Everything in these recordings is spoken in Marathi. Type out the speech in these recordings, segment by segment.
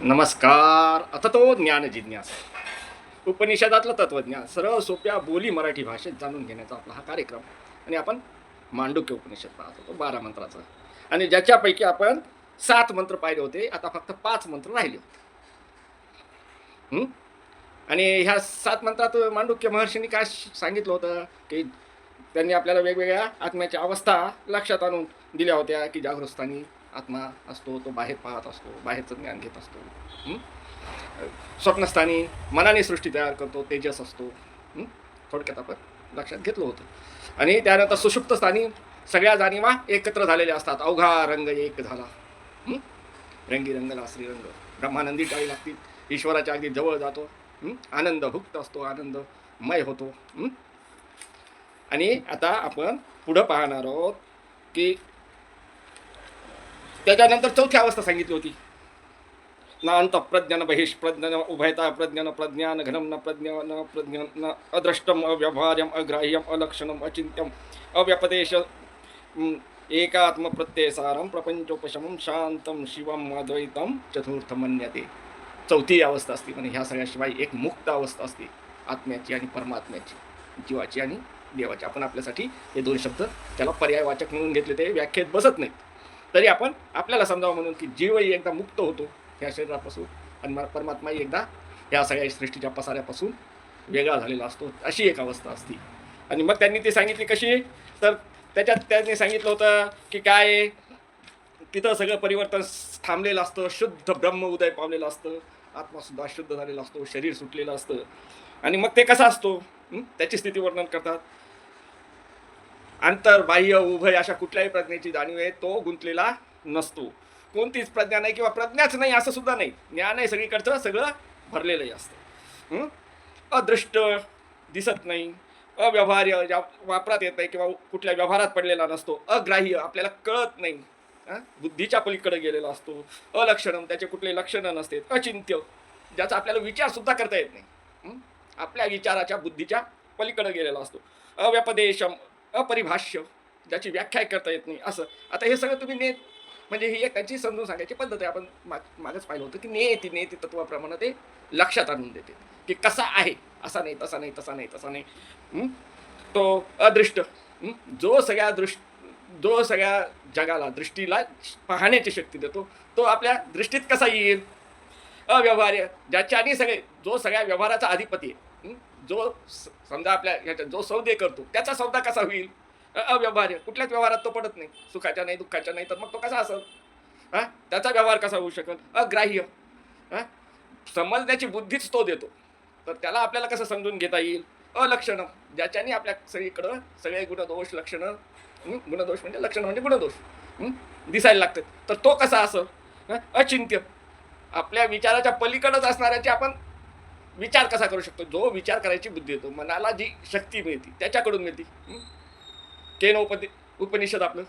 नमस्कार. आता तो ज्ञान जिज्ञास. उपनिषदातलं तत्वज्ञान. सरळ सोप्या बोली मराठी भाषेत जाणून घेण्याचा आपला हा कार्यक्रम. आणि आपण मांडुक्य उपनिषद पाहत होतो बारा मंत्राचा. आणि ज्याच्यापैकी आपण सात मंत्र पाहिले होते आता फक्त पाच मंत्र राहिले होते. आणि ह्या सात मंत्रात मांडुक्य महर्षींनी काय सांगितलं होतं की त्यांनी आपल्याला वेगवेगळ्या आत्म्याच्या अवस्था लक्षात आणून दिल्या होत्या की जागृतस्थानी आत्मा असतो तो बाहेर पाहत असतो बाहेरचं ज्ञान घेत असतो. स्वप्नस्थानी मनाने सृष्टी तयार करतो तेजस असतो. थोडक्यात आपण लक्षात घेतलं होतं. आणि त्यानंतर सुषुप्त स्थानी सगळ्या जाणीवा एकत्र झालेल्या असतात. अवघा रंग एक झाला. रंगी रंगला श्रीरंग. ब्रह्मानंदी टाळी लागतील. ईश्वराच्या अगदी जवळ जातो. आनंद भुक्त असतो आनंदमय होतो. आणि आता आपण पुढं पाहणार आहोत की त्याच्यानंतर चौथी अवस्था सांगितली होती. नांत प्रज्ञान बहिष प्रज्ञान उभयता प्रज्ञान प्रज्ञान घनम न प्रज्ञान प्रज्ञान न अदृष्टम अव्यवहार्यम अग्राह्यम अलक्षणम अचिंत्यम अव्यपदेश। एकात्म प्रत्ययसारम प्रपंचोपशमम शांतम शिवम अद्वैतम चतुर्थ मन्यते। चौथी अवस्था असते म्हणजे ह्या सगळ्याशिवाय एक मुक्त अवस्था असते आत्म्याची आणि परमात्म्याची जीवाची आणि देवाची. आपण आपल्यासाठी हे दोन शब्द त्याला पर्यायवाचक म्हणून घेतले ते व्याख्येत बसत नाहीत. तरी आपण आपल्याला समजावं म्हणून की जीवही एकदा मुक्त होतो ह्या शरीरापासून आणि परमात्माही एकदा ह्या सगळ्या सृष्टीच्या पसाऱ्यापासून वेगळा झालेला असतो. अशी एक अवस्था असते. आणि मग त्यांनी ती सांगितली कशी? तर त्याच्यात त्यांनी सांगितलं होतं की काय? तिथं सगळं परिवर्तन थांबलेलं असतं. शुद्ध ब्रह्म उदय पावलेलं असतं. आत्मासुद्धा शुद्ध झालेला असतो. शरीर सुटलेलं असतं. आणि मग ते कसं असतो? त्याची स्थिती वर्णन करतात. अंतर बाह्य उभय अशा कुठल्याही प्रज्ञेची जाणीव आहे तो गुंतलेला नसतो. कोणतीच प्रज्ञा नाही किंवा प्रज्ञाच नाही असं सुद्धा नाही. ज्ञान आहे सगळीकडचं सगळं भरलेलंही असतं. अदृष्ट दिसत नाही. अव्यवहार्य ज्या वापरात येत नाही किंवा कुठल्या व्यवहारात पडलेला नसतो. अग्राह्य आपल्याला कळत नाही. बुद्धीच्या पलीकडे गेलेला असतो. अलक्षणम त्याचे कुठले लक्षणं नसते. अचिंत्य ज्याचा आपल्याला विचारसुद्धा करता येत नाही. आपल्या विचाराच्या बुद्धीच्या पलीकडे गेलेला असतो. अव्यपदेशम अपरिभाष्य ज्याची व्याख्या करता येत नाही असं. आता हे सगळं तुम्ही नेत म्हणजे ही एक त्यांची समजून सांगायची पद्धत आहे. आपण माग मागच पाहिलं होतं की नेती नेती तत्वाप्रमाणे ते लक्षात आणून देते की कसा आहे असा नाही तसा नाही तसा नाही तसा नाही. तो अदृष्ट. जो सगळ्या दृष्ट जो सगळ्या जगाला दृष्टीला पाहण्याची शक्ती देतो तो आपल्या दृष्टीत कसा येईल? अव्यवहार्य ज्याच्याने सगळे जो सगळ्या व्यवहाराचा अधिपती आहे. जो स- समजा आपल्या ह्याच्या जो सौदे करतो त्याचा सौदा कसा होईल? अव्यवहार्य. कुठल्याच व्यवहारात तो पडत नाही. सुखाच्या नाही दुःखाच्या नाही तर मग तो कसा असेल? हा त्याचा व्यवहार कसा होऊ शकेल? अग्राह्य. हा समजण्याची बुद्धीच तो देतो. तर त्याला आपल्याला कसं समजून घेता येईल? अलक्षणं. ज्याच्याने आपल्या सगळीकडं सगळे गुणदोष लक्षणं गुणदोष म्हणजे लक्षणं म्हणजे गुणदोष दिसायला लागतात. तर तो कसा असं अचिंत्य. आपल्या विचाराच्या पलीकडंच असणाऱ्याची आपण विचार कसा करू शकतो? जो विचार करायची बुद्धी येतो मनाला जी शक्ती मिळते त्याच्याकडून मिळते. केन उपदे उपनिषद आपलं.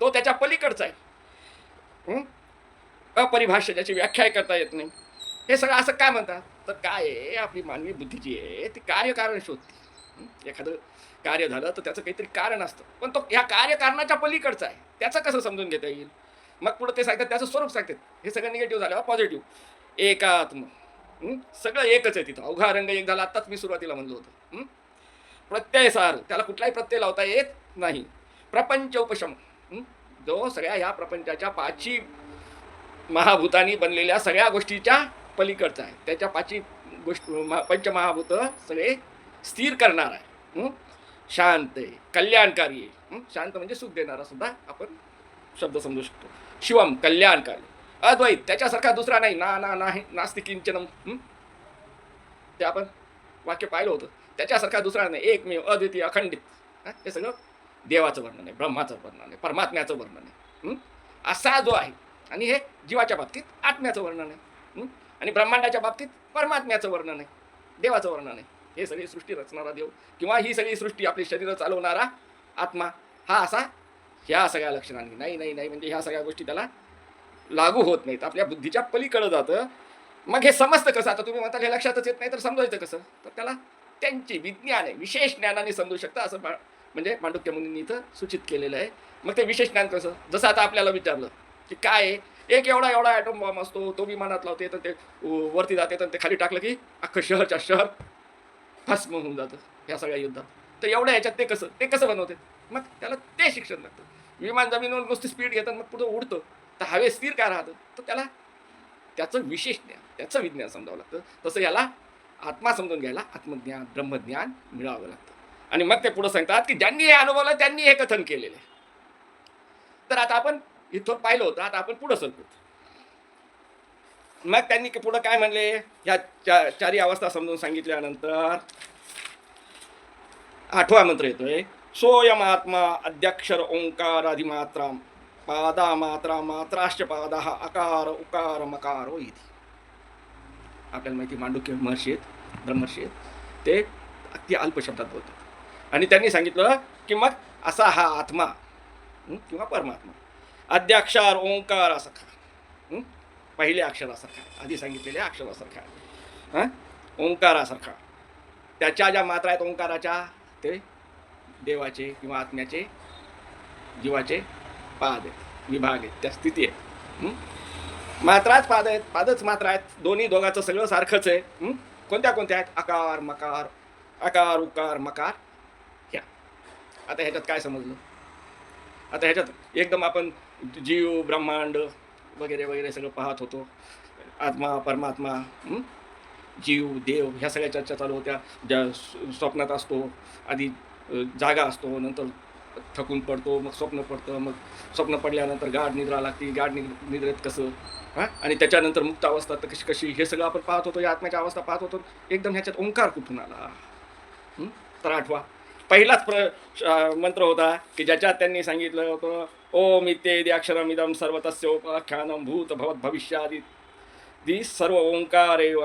तो त्याच्या पलीकडचा आहे. अपरिभाष्य ज्याची व्याख्या करता येत नाही. हे सगळं असं काय म्हणतात? तर काय आहे? आपली मानवी बुद्धी जी आहे ती कार्यकारण शोधते. एखादं कार्य झालं तर त्याचं काहीतरी कारण असतं. पण तो ह्या कार्यकारणाच्या पलीकडचा आहे. त्याचं कसं समजून घेता येईल? मग पुढं ते सांगतात त्याचं स्वरूप सांगतात. हे सगळं निगेटिव्ह झालं पॉझिटिव्ह एकात्म. सगळं एकच आहे तिथं. अवघा रंग एक झाला आत्ताच मी सुरुवातीला म्हणलो होतं. प्रत्यय सार. त्याला कुठलाही प्रत्यय लावता येत नाही. प्रपंच उपशम. जो सगळ्या ह्या प्रपंचाच्या पाची महाभूतांनी बनलेल्या सगळ्या गोष्टीच्या पलीकडचा आहे. त्याच्या पाची गोष्ट पंचमहाभूत सगळे स्थिर करणार आहे. शांत आहे. कल्याणकारी आहे. शांत म्हणजे सुख देणारा सुद्धा आपण शब्द समजू शकतो. शिवम कल्याणकारी. अद्वैत त्याच्यासारखा दुसरा नाही. ना ना नाही नास्ति किंचनम ते आपण वाक्य पाहिलं होतं. त्याच्यासारखा दुसरा नाही. एकमेव अद्वितीय अखंडित. हे? सगळं देवाचं वर्णन आहे ब्रह्माचं वर्णन आहे परमात्म्याचं वर्णन आहे. असा जो आहे. आणि हे जीवाच्या बाबतीत आत्म्याचं वर्णन आहे. आणि ब्रह्मांडाच्या बाबतीत परमात्म्याचं वर्णन आहे. देवाचं वर्णन आहे. हे सगळी सृष्टी रचणारा देव किंवा ही सगळी सृष्टी आपली शरीरं चालवणारा आत्मा. हा असा ह्या सगळ्या लक्षणांनी. नाही नाही नाही. म्हणजे ह्या सगळ्या गोष्टी त्याला लागू होत नाहीत. आपल्या बुद्धीच्या पलीकडं जातं. मग हे समजतं कसं? आता तुम्ही म्हणता हे लक्षातच येत नाही तर समजायचं कसं? तर त्याला त्यांची विज्ञान आहे विशेष ज्ञानाने समजू शकतं असं मा- म्हणजे मांडुक्य मुनींनी इथं सूचित केलेलं आहे. मग ते विशेष ज्ञान कसं? जसं आता आपल्याला विचारलं की काय आहे? एक एवढा एवढा ॲटम बॉम्ब असतो तो विमानात लावते तर ते वरती जाते तर ते खाली टाकलं की अख्खं शहरच्या शहर भस्म होऊन जातं ह्या सगळ्या युद्धात. तर एवढ्या ह्याच्यात ते कसं? ते कसं बनवते? मग त्याला ते शिक्षण लागतं. विमान जमिनीवर नुसती स्पीड घेतात मग पुढं उडतं. आता हवे स्थिर काय राहतं? तर त्याला त्याचं विशेष ज्ञान त्याचं विज्ञान समजावं लागतं. तसं याला आत्मा समजून घ्यायला आत्मज्ञान ब्रह्मज्ञान मिळावं लागतं. आणि मग ते पुढं सांगतात की ज्यांनी हे अनुभवलं त्यांनी हे कथन केलेलं आहे. तर आता आपण इथं पाहिलं होतं आता आपण पुढं सरकू. मग त्यांनी पुढं काय म्हणले? या चा चारी अवस्था समजून सांगितल्यानंतर आठवा मंत्र येतोय. सोयम आत्मा अध्यक्षर ओंकार अधिमात्रा पादा मात्रा मात्राश्च पादा अकार उकार मकारो इति. आपल्याला माहिती मांडुक्य महर्षी आहेत ब्रह्मर्षी आहेत. ते अति अल्प शब्दात बोलतात. आणि त्यांनी सांगितलं की मग असा हा आत्मा किंवा परमात्मा अद्याक्षर ओंकार असखा पहिले अक्षरासारखा आधी सांगितलेल्या अक्षरासारखा हां ओंकारासारखा त्याच्या ज्या मात्रा आहेत ओंकाराच्या ते देवाचे किंवा आत्म्याचे जीवाचे पाद आहेत विभाग आहेत त्या स्थिती आहेत. मात्राच पाद आहेत पादच मात्रा आहेत. दोन्ही दोघांचं सगळं सारखंच आहे. कोणत्या कोणत्या आहेत? आकार मकार. आकार उकार मकार. ह्या आता ह्याच्यात काय समजलं? आता ह्याच्यात एकदम आपण जीव ब्रह्मांड वगैरे वगैरे सगळं पाहत होतो. आत्मा परमात्मा जीव देव ह्या सगळ्या चर्चा चालू होत्या. ज्या स्व- स्वप्नात असतो आधी जागा असतो नंतर थकून पडतो मग स्वप्न पडतं मग स्वप्न पडल्यानंतर गाढ निद्रा लागते गाढ निद्र निद्रेत कसं? हां? आणि त्याच्यानंतर मुक्त अवस्था तर कशी कशी? हे सगळं आपण पाहत होतो या आत्म्याच्या अवस्था पाहत होतो. एकदम ह्याच्यात ओंकार कुठून आला? तर आठवा. पहिलाच प्र मंत्र होता की ज्याच्यात त्यांनी सांगितलं होतं ओम इत्यादी अक्षरमिदम सर्व तस्य उपाख्यानम भूत भवत भविष्यादी दी सर्व ओंकार एव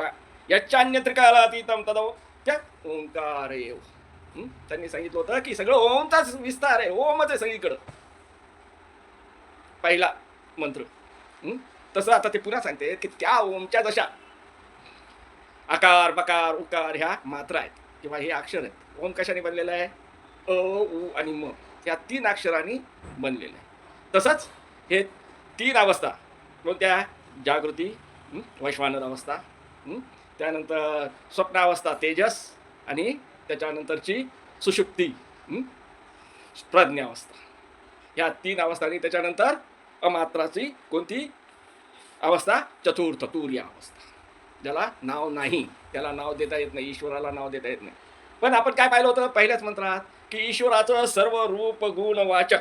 यच्चान्यत्रिकालातीतम तद त्या ओंकार एव हं? त्यांनी सांगितलं होतं की सगळं ओमचाच विस्तार आहे. ओमच आहे सगळीकडं. पहिला मंत्र. हं? तसं आता ते पुन्हा सांगते की त्या ओमच्या जशा आकार बकार उकार ह्या मात्रा आहेत किंवा हे अक्षर आहेत. ओम कशाने बनलेलं आहे? अ उ आणि म. या तीन अक्षरांनी बनलेलं आहे. तसंच हे तीन अवस्था. कोणत्या? जागृती हं? वैश्वानर अवस्था. हं? त्यानंतर स्वप्नावस्था तेजस आणि त्याच्यानंतरची सुशुक्ती प्रज्ञावस्था. ह्या तीन अवस्था आणि त्याच्यानंतर अमात्राची कोणती? अवस्था चतुर्थ तुर्या अवस्था. ज्याला नाव नाही त्याला नाव देता येत नाही ईश्वराला नाव देता येत नाही. पण आपण काय पाहिलं होतं? पहिल्याच मंत्रात की ईश्वराचं सर्व रूप गुण वाचक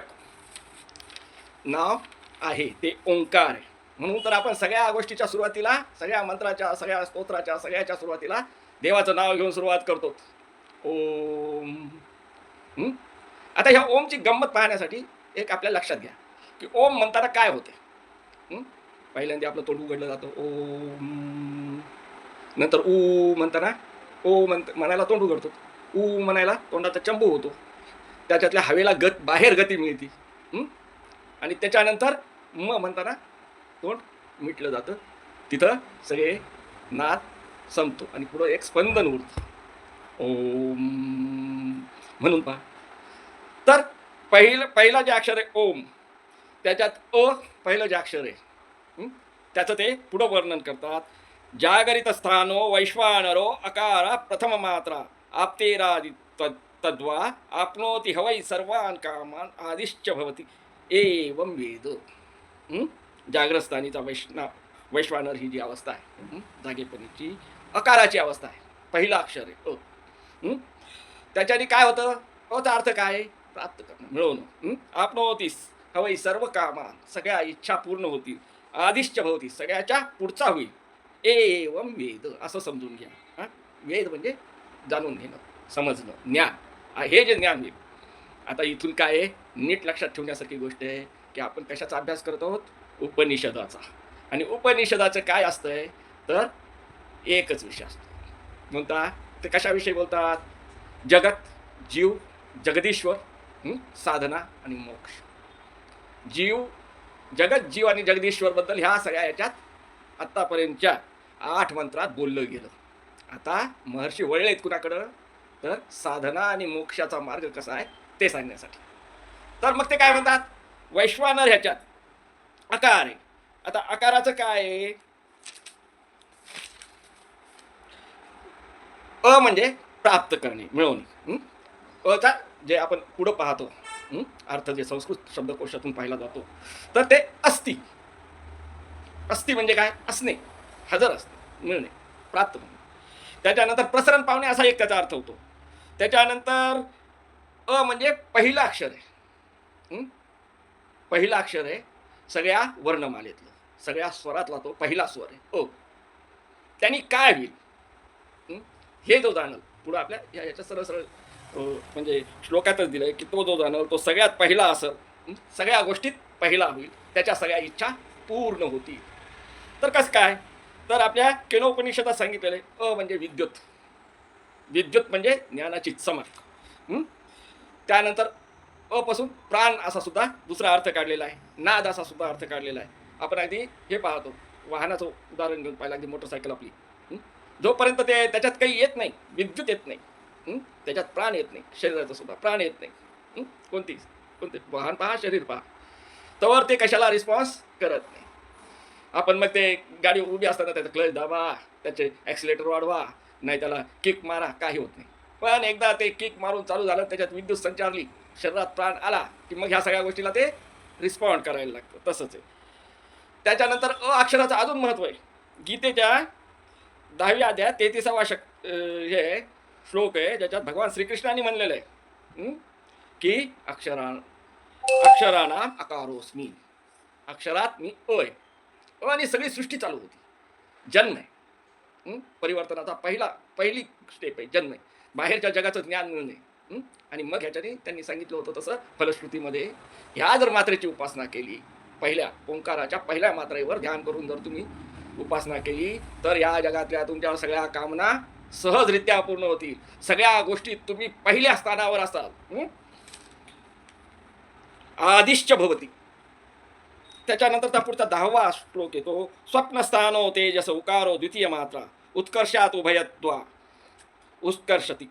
नाव आहे. ते ओंकार आहे. म्हणून तर आपण सगळ्या गोष्टीच्या सुरुवातीला सगळ्या मंत्राच्या सगळ्या स्तोत्राच्या सगळ्याच्या सुरुवातीला देवाचं नाव घेऊन सुरुवात करतो. ओम. आता ह्या ओमची गंमत पाहण्यासाठी एक आपल्या लक्षात घ्या. की ओम म्हणताना काय होते? पहिल्यांदा आपलं तोंड उघडलं जातं. ओम. नंतर ऊ म्हणताना ओ म्हणत म्हणायला तोंड उघडतो. ऊ म्हणायला तोंडाचा चंबू होतो. त्याच्यातल्या हवेला गत बाहेर गती मिळते. आणि त्याच्यानंतर म म्हणताना तोंड मिटलं जातं. तिथं सगळे नाद संपतो आणि पुढं एक स्पंदन उरतं. ओम म्हणून पहा. तर पहिलं पहिलं जे अक्षर आहे ओम त्याच्यात अ पहिलं जे अक्षर आहे त्याचं ते पुढं वर्णन करतात. जागरित स्थानो वैश्वानरो अकारा प्रथम मात्रा आप्तेरादि तद् तद्वा आपनोती हवै सर्वान् कामान् आदिश्च भवति। एवं वेद। जागरस्थानीचा जाग्रस्थानीचा वैष्णा वैश्वानर ही जी अवस्था आहे जागेपणीची अकाराची अवस्था आहे पहिलं अक्षर आहे अ. त्याच्याने काय होतं? अचा अर्थ काय? प्राप्त करणं. मिळवणं. आपण होतीस हवई सर्व कामा सगळ्या इच्छा पूर्ण होतील. आदिश्च भवती सगळ्याच्या पुढचा होईल. एवं वेद. असं समजून घ्या. हां? वेद म्हणजे जाणून घेणं समजणं ज्ञान. हे जे ज्ञान येईल आता इथून काय आहे? नीट लक्षात ठेवण्यासारखी गोष्ट आहे की आपण कशाचा अभ्यास करत आहोत? उपनिषदाचा. आणि उपनिषदाचं काय असतंय? तर एकच विषय असतो. म्हणता ते कशाविषयी बोलतात? जगत जीव जगदीश्वर साधना आणि मोक्ष. जीव जगत जीव आणि जगदीश्वरबद्दल ह्या सगळ्या याच्यात आत्तापर्यंतच्या आठ मंत्रात बोललं गेलं. आता महर्षी वळले आहेत कुणाकडं? तर साधना आणि मोक्षाचा मार्ग कसा आहे ते सांगण्यासाठी. तर मग ते काय म्हणतात? वैश्वानर ह्याच्यात. अकार आहे आता आकाराचं काय आहे? अ म्हणजे प्राप्त करणे मिळवणे. अचा जे आपण पुढं पाहतो अर्थ जे संस्कृत शब्दकोशातून पाहिला जातो तर ते अस्ति. अस्ति म्हणजे काय? असणे हजर असणे मिळणे प्राप्त होणे. त्याच्यानंतर प्रसरण पावणे असा एक त्याचा अर्थ होतो. त्याच्यानंतर अ म्हणजे पहिलं अक्षर आहे. पहिलं अक्षर आहे सगळ्या वर्णमालेतलं. सगळ्या स्वरातला तो पहिला स्वर आहे. अ त्यांनी काय होईल हे जो जाणल पुढं आपल्या या याच्या सरळ सरळ म्हणजे श्लोकातच दिलं की तो जो जाणल तो सगळ्यात पहिला असेल म्हणजे सगळ्या गोष्टीत पहिला होईल त्याच्या सगळ्या इच्छा पूर्ण होतील. तर कसं काय? तर आपल्या केनोपनिषदात सांगितलेलं आहे अ म्हणजे विद्युत. विद्युत म्हणजे ज्ञानाची चमक. त्यानंतर अपासून प्राण असा सुद्धा दुसरा अर्थ काढलेला आहे. नाद असा सुद्धा अर्थ काढलेला आहे. आपण अगदी हे पाहतो. वाहनाचं उदाहरण घेऊन पाहिलं अगदी मोटरसायकल आपली. जोपर्यंत ते त्याच्यात काही येत नाही विद्युत येत नाही त्याच्यात प्राण येत नाही शरीराचं सुद्धा प्राण येत नाही कोणती कोणते? वाहन पहा शरीर पहा. तवर ते कशाला रिस्पॉन्स करत नाही. आपण मग ते गाडी उभी असताना त्याचं क्लच दाबा त्याचे ॲक्सिलेटर वाढवा नाही त्याला किक मारा काही होत नाही. पण एकदा ते किक मारून चालू झालं त्याच्यात विद्युत संचारली शरीरात प्राण आला की मग ह्या सगळ्या गोष्टीला ते रिस्पॉन्ड करायला लागतं. तसंच आहे. त्याच्यानंतर अ अक्षराचं अजून महत्त्व आहे. गीतेच्या दहावी अध्याय तेहतीसावा शक हे श्लोक आहे ज्याच्यात भगवान श्रीकृष्णाने म्हणलेलं आहे. की अक्षरा अक्षराना अकारोस्मी. अक्षरात मी अ आहे. अ आणि सगळी सृष्टी चालू होती. जन्म आहे. परिवर्तनाचा पहिला पहिली स्टेप आहे जन्म आहे. बाहेरच्या जगाचं ज्ञान मिळणे. आणि मग ह्याच्याने त्यांनी सांगितलं होतं तसं फलश्रुतीमध्ये ह्या जर मात्रेची उपासना केली पहिल्या ओंकाराच्या पहिल्या मात्रेवर ध्यान करून जर तुम्ही उपासना केली तर या जगातल्या तुमच्या सगळ्या कामना सहजरित्या पूर्ण होतील. सगळ्या गोष्टीत तुम्ही पहिल्या स्थानावर असाल. आदिश्च भवती. त्याच्यानंतरचा पुढचा दहावा श्लोक येतो. स्वप्नस्थानो तेजस उकारो द्वितीय मात्रा. उत्कर्षात उभयत्वा. उत्कर्षति.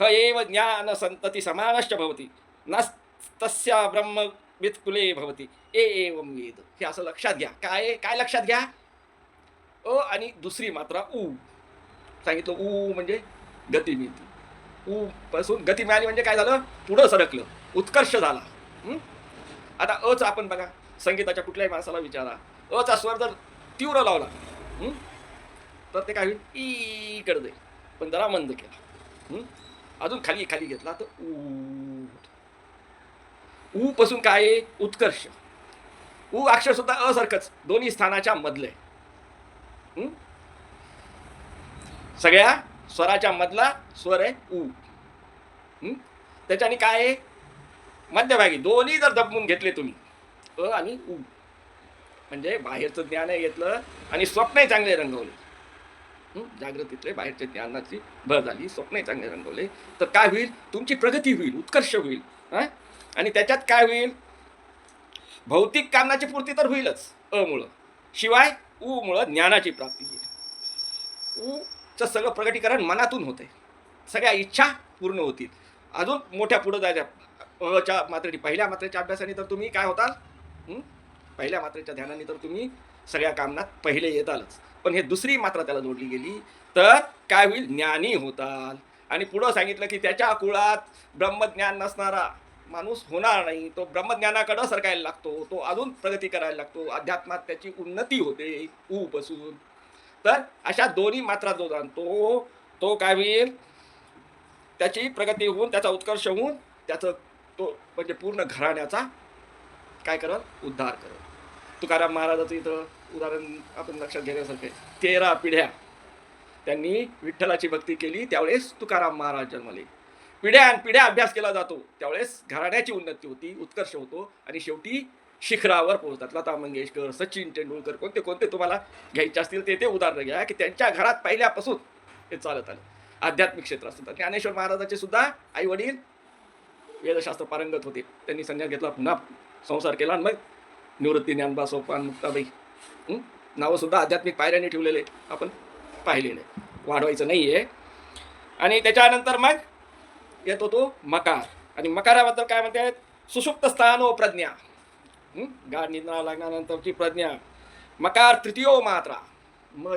ह एव ज्ञान संतती समानश्च भवति. न ब्रह्मवित्कुले भवती भवति. ए एवं वेद. हे असं लक्षात घ्या. काय काय लक्षात घ्या? अ आणि दुसरी मात्रा उ. सांगितलं उ म्हणजे गती मिळते. उ पासून गती मिळाली म्हणजे काय झालं? पुढं सरकलं. उत्कर्ष झाला. आता अच आपण बघा. संगीताच्या कुठल्याही माणसाला विचारा. अचा स्वर जर तीव्र लावला तर ते काय होईल? ई कडे जाईल. पण जरा मंद केला. अजून खाली खाली घेतला तर ऊ ऊ पासून काय? आहे उत्कर्ष. ऊ अक्षर सुद्धा असारखंच दोन्ही स्थानाच्या मधलं आहे. सगळ्या स्वराच्या मधला स्वर आहे ऊ त्याच्याने काय आहे? मध्यभागी. दोन्ही जर दबवून घेतले तुम्ही अ आणि ऊ म्हणजे बाहेरचं ज्ञान घेतलं आणि स्वप्नही चांगले रंगवले. जागृतीतले बाहेरच्या ज्ञानाची भर झाली स्वप्नही चांगले रंगवले. तर काय होईल? तुमची प्रगती होईल उत्कर्ष होईल हां? आणि त्याच्यात काय होईल? भौतिक कारणाची पूर्ती तर होईलच अ शिवाय ऊ मुळं ज्ञानाची प्राप्ती होईल ऊचं सगळं प्रगटीकरण मनातून होते सगळ्या इच्छा पूर्ण होतील. अजून मोठ्या पुढं जायच्या अच्या मात्रेची पहिल्या मात्रेच्या अभ्यासाने तर तुम्ही काय होताल? पहिल्या मात्रेच्या ध्यानाने तर तुम्ही सगळ्या कामनात पहिले येतालच. पण हे दुसरी मात्रा त्याला जोडली गेली तर काय होईल? ज्ञानी होताल. आणि पुढं सांगितलं की त्याच्या कुळात ब्रह्मज्ञान नसणारा माणूस होणार नाही तो ब्रह्मज्ञानाकडं सरकायला लागतो तो अजून प्रगती करायला लागतो अध्यात्मात त्याची उन्नती होते ऊपासून तर अशा दोन्ही मात्रा जो जाणतो तो काय होईल? त्याची प्रगती होऊन त्याचा उत्कर्ष होऊन त्याचं तो म्हणजे पूर्ण घराण्याचा काय करत उद्धार करत तुकाराम महाराजाचं इथं उदाहरण आपण लक्षात घेण्यासारखे तेरा पिढ्या त्यांनी विठ्ठलाची भक्ती केली त्यावेळेस तुकाराम महाराज जन्मले. पिढ्या आणि पिढ्या अभ्यास केला जातो. त्यावेळेस घराण्याची उन्नती होती उत्कर्ष होतो आणि शेवटी शिखरावर पोहोचतात. लता मंगेशकर सचिन तेंडुलकर कोणते कोणते तुम्हाला घ्यायचे असतील ते ते उदाहरणं घ्या की त्यांच्या घरात पहिल्यापासून हे चालत आलं. आध्यात्मिक क्षेत्र असतं. तर ज्ञानेश्वर महाराजाचे सुद्धा आई वडील वेदशास्त्र पारंगत होते. त्यांनी संन्यास घेतला पुन्हा संसार केला आणि मग निवृत्ती ज्ञानबा सोपान मुक्ताबाई नावंसुद्धा आध्यात्मिक पायऱ्याने ठेवलेले आपण पाहिलेले. वाढवायचं नाही आहे आणि त्याच्यानंतर मग येतो तो मकार. आणि मकाराबद्दल काय म्हणते? सुषुप्त स्थान व प्रज्ञा गाड निद्रा लागल्यानंतरची प्रज्ञा. मकार तृतीयो मात्रा. म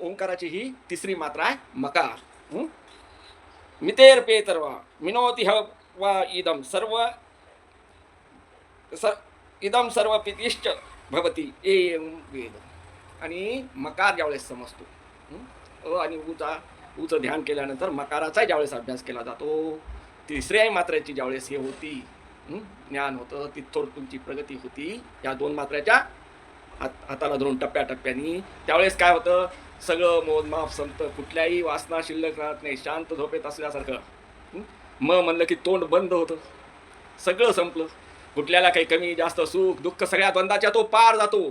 ओंकाराची ही तिसरी मात्रा आहे मकार. मितेर पेतर्वा. मिनोती ह वा इदम सर्व स इदम सर्व पितिश्च भवती. ए वेद. आणि मकार ज्यावेळेस समजतो. अ आणि उचा ऊचं ध्यान केल्यानंतर मकाराचा ज्यावेळेस अभ्यास केला जातो तिसऱ्या मात्रेची ज्यावेळेस हे होती ज्ञान होतं तिथोर तुमची प्रगती होती या दोन मात्र्याच्या हात हाताला धरून टप्प्याटप्प्यानी. त्यावेळेस काय होतं सगळं मोजमाप संपतं कुठल्याही वासना शिल्लक राहत नाही शांत झोपेत असल्यासारखं. मग म म्हणलं की तोंड बंद होतं. सगळं संपलं. कुठल्याला काही कमी जास्त सुख दुःख सगळ्या द्वंदाच्या तो पार जातो.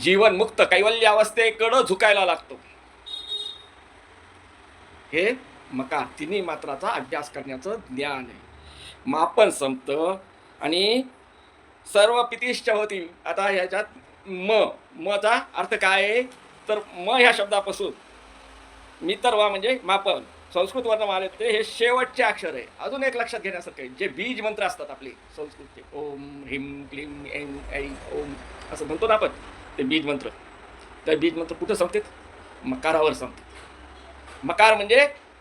जीवन मुक्त कैवल्य अवस्थेकडं झुकायला लागतो. हे मका तिन्ही मात्राचा अभ्यास करण्याचं ज्ञान आहे. मापन संपतं आणि सर्व पितिष्ठ होती आता ह्याच्यात म मचा अर्थ काय आहे? तर म ह्या शब्दापासून. मितर्वा म्हणजे मापन. संस्कृत वर्ण आले ते हे शेवटचे अक्षर आहे. अजून एक लक्षात घेण्यासारखं आहे. जे बीज मंत्र असतात आपले संस्कृतचे ओम ह्रीम क्लीम एम ऐ ओम असं म्हणतो ना आपण. ते बीज मंत्र. त्या बीज मंत्र कुठं सांगतात मकारावर सांगतात मकार म्हणजे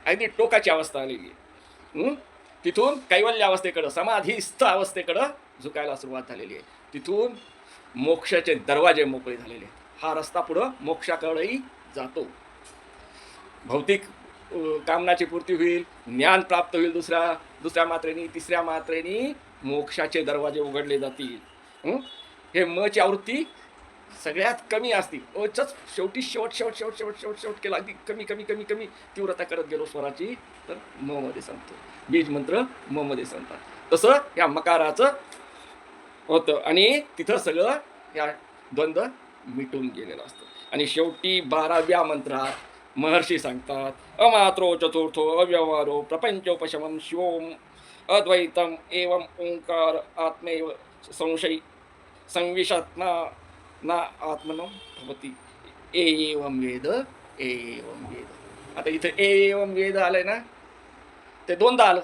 अगदी टोकाची अवस्था आलेली आहे. तिथून कैवल्य अवस्थेकडं समाधीस्थ अवस्थेकडं झुकायला सुरुवात झालेली आहे. तिथून मोक्षाचे दरवाजे मोकळे झालेले आहेत. हा रस्ता पुढं मोक्षाकडेही जातो. भौतिक कामनाची पूर्ती होईल ज्ञान प्राप्त होईल दुसऱ्या दुसऱ्या मात्रेनी तिसऱ्या मात्रेनी मोक्षाचे दरवाजे उघडले जातील. हे? मची आवृत्ती सगळ्यात कमी असती ओचच शेवटी शेवट शेवट शेवट शेवट शेवट शेवट केला. अगदी कमी कमी कमी कमी तीव्रता करत गेलो स्वराची. तर म मध्ये सांगतो बीज मंत्र म मध्ये सांगतात तसं या मकाराचं होतं. आणि तिथं सगळं या द्वंद्व मिटून गेलेलं असतं. आणि शेवटी बाराव्या मंत्रात महर्षी सांगतात अमात्रो चतुर्थो अव्यवहारो प्रपंचोपशमं शिवम अद्वैतम एवम ओंकार आत्मेव संशयी संविषात्मा ना ना आत्मनो भवती। ए एवं वेद ए एवं वेद। आता इथं ए एवं वेद आलंय ना? ते दोनदा आलं.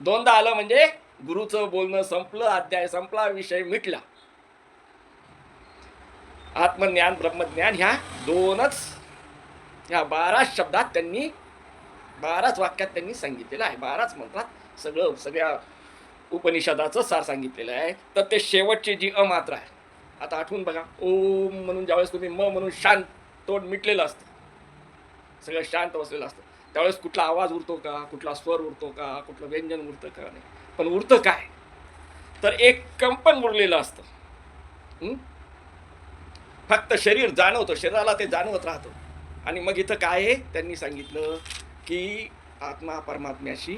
दोनदा आलं म्हणजे गुरुचं बोलणं संपलं अध्याय संपला विषय मिटला. आत्मज्ञान ब्रह्मज्ञान ह्या दोनच ह्या बाराच शब्दात त्यांनी बाराच वाक्यात त्यांनी सांगितलेलं आहे. बाराच मंत्रात सगळं सगळ्या उपनिषदाचं सार सांगितलेलं आहे. तर ते शेवटची जी अमात्रा आहे आता आठवून बघा ओम म्हणून ज्यावेळेस तुम्ही म म्हणून शांत तोंड मिटलेलं असतं. सगळं शांत बसलेलं असतं. त्यावेळेस कुठला आवाज उरतो का? कुठला स्वर उरतो का? कुठलं व्यंजन उरतं का नाही? पण उरतं काय? तर एक कंपन उरलेलं असतं. फक्त शरीर जाणवतं शरीराला ते जाणवत राहतं. आणि मग इथं काय आहे? त्यांनी सांगितलं की आत्मा परमात्म्याशी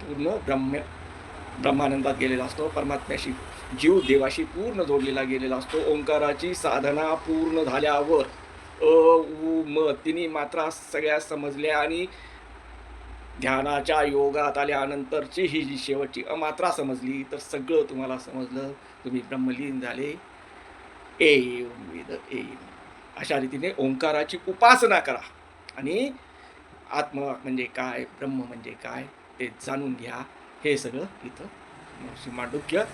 पूर्ण ब्रह्म ब्रह्मानंदात गेलेला असतो. परमात्म्याशी जीव देवाशी पूर्ण जोडलेला गेलेला असतो. ओंकाराची साधना पूर्ण झाल्यावर अ उ म तिन्ही मात्रा सगळ्या समजल्या आणि ध्यानाच्या योगात आल्यानंतरची ही जी शेवटची अमात्रा समजली तर सगळं तुम्हाला समजलं. तुम्ही ब्रह्मलीन झाले. ए वेद ए अशा रीतीने ओंकाराची उपासना करा. आणि आत्मा म्हणजे काय ब्रह्म म्हणजे काय ते जाणून घ्या. हे सगळं इथं मांडुक्य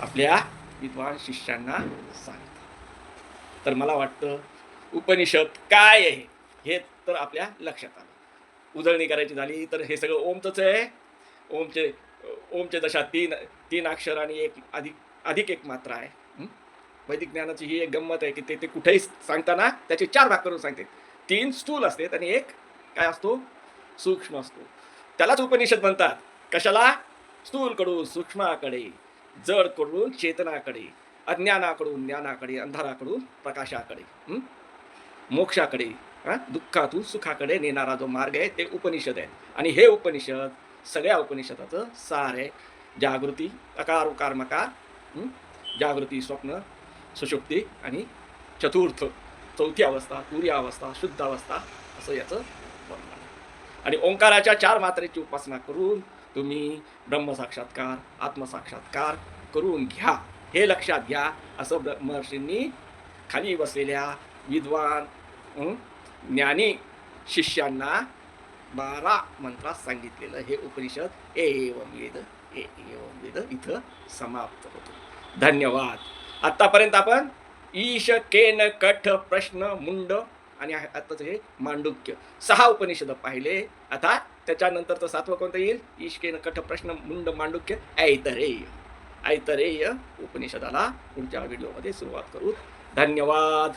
आपल्या विद्वान शिष्यांना सांगतात. तर मला वाटतं उपनिषद काय आहे हे तर आपल्या लक्षात आलं. उजळणी करायची झाली तर हे सगळं ओमचंच आहे. ओमचे ओमचे दशा तीन तीन अक्षर आणि एक अधिक अधिक एक मात्रा आहे. वैदिक ज्ञानाची ही एक गंमत आहे की ते ते कुठेही सांगताना त्याचे चार भाग करून सांगते. तीन स्थूल असते आणि एक काय असतो? सूक्ष्म असतो. त्यालाच उपनिषद म्हणतात. कशाला? स्थूलकडून सूक्ष्माकडे. जडकडून चेतनाकडे अज्ञानाकडून ज्ञानाकडे अंधाराकडून प्रकाशाकडे मोक्षाकडे दुःखातून सुखाकडे नेणारा जो मार्ग आहे ते उपनिषद आहे. आणि हे उपनिषद सगळ्या उपनिषदाचं सार आहे. जागृती अकार उकार मकार जागृती स्वप्न सुषुप्ती आणि चतुर्थ चौथी अवस्था तुर्या अवस्था शुद्ध अवस्था असं याचं वर्णन आहे. आणि ओंकाराच्या चार मात्रेची उपासना करून तुम्ही ब्रह्मसाक्षात्कार आत्मसाक्षात्कार करून घ्या. हे लक्षात घ्या. असं ब्र महर्षींनी खाली बसलेल्या विद्वान ज्ञानी शिष्यांना बारा मंत्रात सांगितलेलं हे उपनिषद ए एवं वेद ए एवं वेद इथं समाप्त होतो. धन्यवाद. आत्तापर्यंत आपण ईश केन कठ प्रश्न मुंड आणि आत्ताचं हे मांडुक्य. सहा उपनिषद पाहिले. आता त्याच्यानंतरचं सातवं कोणतं येईल? ईशकेन कठ प्रश्न मुंड मांडुक्य ऐतरेय. ऐतरेय उपनिषदाला पुढच्या व्हिडिओमध्ये सुरुवात करू. धन्यवाद.